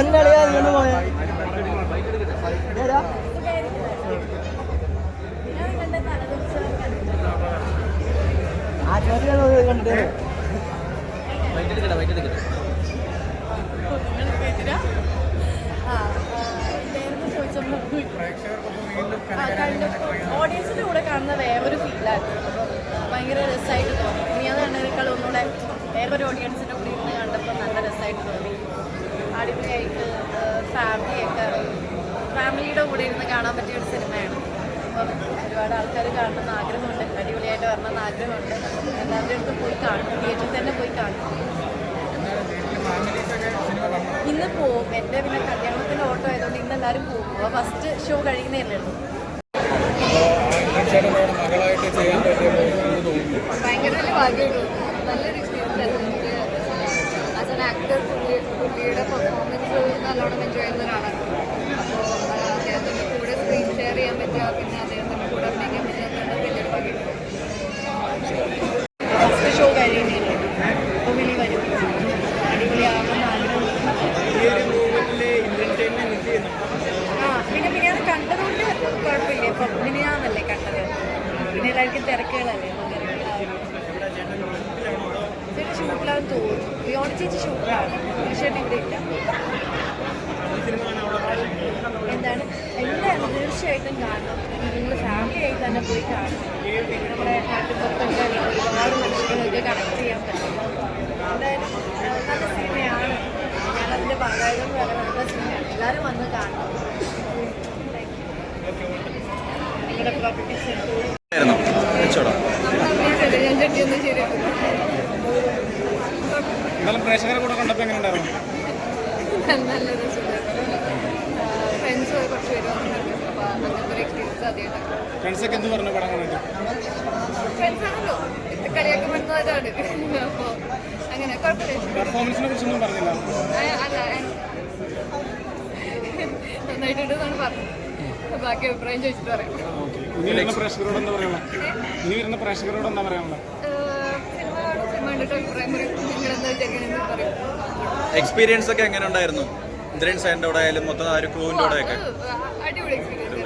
പൊന്നളിയാ ഇങ്ങനെ പോയ ആത്മഹത്യ കണ്ടത്? ഓഡിയൻസിന്റെ കൂടെ കാണുന്ന വേറൊരു ഫീലായിരുന്നു ഭയങ്കര രസമായിട്ട് തോന്നി. ഇനി അത് കണ്ടതിനേക്കാൾ ഒന്നുകൂടെ വേറൊരു ഓഡിയൻസിന്റെ ഇരുന്ന് കണ്ടപ്പോൾ നല്ല രസമായിട്ട് തോന്നി അടിപൊളിയായിട്ട് ഫാമിലിയൊക്കെ ഫാമിലിയുടെ കൂടെ ഇരുന്ന് കാണാൻ പറ്റിയ ഒരു സിനിമയാണ്. അപ്പം ഒരുപാട് ആൾക്കാർ കാണണമെന്ന് ആഗ്രഹമുണ്ട്. അടിപൊളിയായിട്ട് വരണമെന്ന് ആഗ്രഹമുണ്ട്. എല്ലാവരുടെ അടുത്ത് പോയി കാണും. തിയേറ്ററിൽ തന്നെ പോയി കാണും. ഇന്ന് പോവും. എന്റെ പിന്നെ കല്യാണത്തിന്റെ ഓട്ടോ ആയതുകൊണ്ട് ഇന്ന് എല്ലാവരും പോകും അപ്പോൾ ഫസ്റ്റ് ഷോ കഴിയുന്നതല്ലേ ഉള്ളൂ. ഭയങ്കര വലിയ ഭാഗ്യമുള്ളൂ നല്ലൊരു എക്സ്പീരിയൻസ് ആയിരുന്നു. ആസ് പുള്ളി പുള്ളിയുടെ പെർഫോമൻസ് നല്ലോണം എൻജോയ് ചെയ്യുന്ന ഒരാളാണ് അപ്പോൾ അദ്ദേഹത്തിന്റെ കൂടെ സ്ക്രീൻ ഷെയർ ചെയ്യാൻ പറ്റുക പിന്നെ അദ്ദേഹത്തിന്റെ കൂടെ അഭിനയിക്കാൻ പറ്റുക എന്നുള്ളത് വലിയൊരു ഭാഗ്യമുള്ളൂ ഫസ്റ്റ് ഷോ കഴിയുന്നതല്ലേ ഉള്ളൂ അപ്പോൾ വിളി വരും. മിസ് ആ പിന്നെ പിന്നെ അത് കണ്ടതുകൊണ്ട് കുഴപ്പമില്ല. ഇപ്പം മിനിയാന്നല്ലേ കണ്ടത്. പിന്നെ എല്ലാവർക്കും തിരക്കുകളല്ലേ? ഷൂട്ടിലാന്ന് തോന്നുന്നു ലിയോണി ചേച്ചി ഷൂട്ടിലാണ് പക്ഷേ ഇവിടെ ഇല്ല എന്താണ് എന്തായാലും തീർച്ചയായിട്ടും കാണണം നിങ്ങൾ ഫാമിലി ആയി തന്നെ പോയി കാണണം നമ്മുടെ നാട്ടിൻപുറത്തൊക്കെ ഒരുപാട് മനുഷ്യർക്ക് കണക്ട് ചെയ്യാൻ പറ്റും എന്തായാലും നല്ല സിനിമയാണ് ഞാനതിന്റെ ഭാഗമായതെന്ന് പറയുന്നത് നല്ല സിനിമയാണ് എല്ലാവരും വന്ന് കാണണം നിങ്ങളുടെ പ്രോപ്പർട്ടീസ് എടുത്തു എന്നാലും പ്രേക്ഷകരെ കൂടെ കണ്ടപ്പോൾ എങ്ങനെ ഉണ്ടായിരുന്നു. ഫ്രണ്ട്സൊക്കെ എന്ത് പറഞ്ഞു പടം പെർഫോമൻസിനെ കുറിച്ചൊന്നും പറഞ്ഞില്ല. നന്നായിട്ടുണ്ടെന്നാണ് പറഞ്ഞത്. ബാക്കി അഭിപ്രായം ചോദിച്ചിട്ട് പറയാം. ഇനി വരുന്ന പ്രേക്ഷകരോട് എന്താ പറയാനുള്ള ഇനി വരുന്ന പ്രേക്ഷകരോട് എന്താ പറയാനുള്ളത് ഏഹ് സിനിമ കാണും സിനിമ കണ്ടിട്ട് അഭിപ്രായം പറയും നിങ്ങളെന്താ വിചാരിക്കണമെന്ന് പറയും എക്സ്പീരിയൻസ് ഒക്കെ എങ്ങനെ ഉണ്ടായിരുന്നു? ഇന്ദ്രൻ സാറിന്റെ കൂടെ ആയാലും മൊത്തം ആ ഒരു ക്രൂവിന്റെ കൂടെ ഒക്കെ. അടിപൊളി എക്സ്പീരിയൻസ്